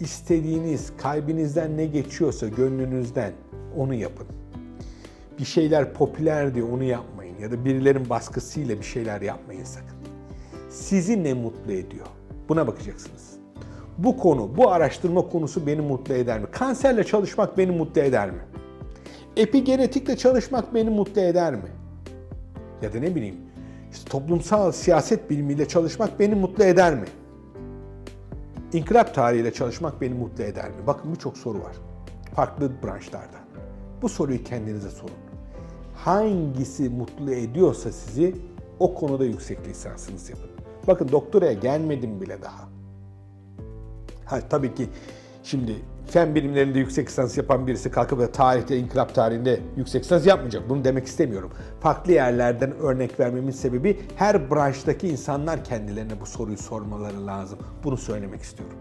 istediğiniz, kalbinizden ne geçiyorsa gönlünüzden onu yapın. Bir şeyler popüler diye onu yapmayın ya da birilerin baskısıyla bir şeyler yapmayın sakın. Sizi ne mutlu ediyor? Buna bakacaksınız. Bu konu, bu araştırma konusu beni mutlu eder mi? Kanserle çalışmak beni mutlu eder mi? Epigenetikle çalışmak beni mutlu eder mi? Ya da ne bileyim, işte toplumsal siyaset bilimiyle çalışmak beni mutlu eder mi? İnkılap tarihiyle çalışmak beni mutlu eder mi? Bakın birçok soru var. Farklı branşlarda. Bu soruyu kendinize sorun. Hangisi mutlu ediyorsa sizi o konuda yüksek lisansınız yapın. Bakın doktoraya gelmedim bile daha. Ha, tabii ki şimdi fen bilimlerinde yüksek lisans yapan birisi kalkıp da tarihte, inkılap tarihinde yüksek lisans yapmayacak. Bunu demek istemiyorum. Farklı yerlerden örnek vermemin sebebi her branştaki insanlar kendilerine bu soruyu sormaları lazım. Bunu söylemek istiyorum.